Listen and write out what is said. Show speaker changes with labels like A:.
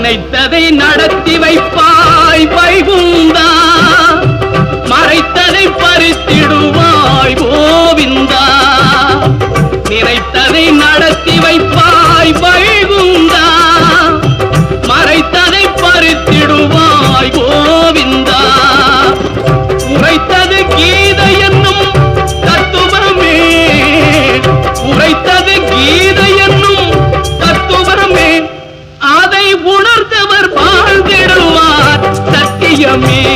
A: நினைத்ததை நடத்தி வைப்பாய் வைகுந்தா. மறைத்ததை பறித்திடுவாய் கோவிந்தா. நினைத்ததை நடத்தி வைப்பாய் வைகுந்தா. மறைத்ததை பறித்திடுவாய் கோவிந்தா. உரைத்தது கீழ் Yummy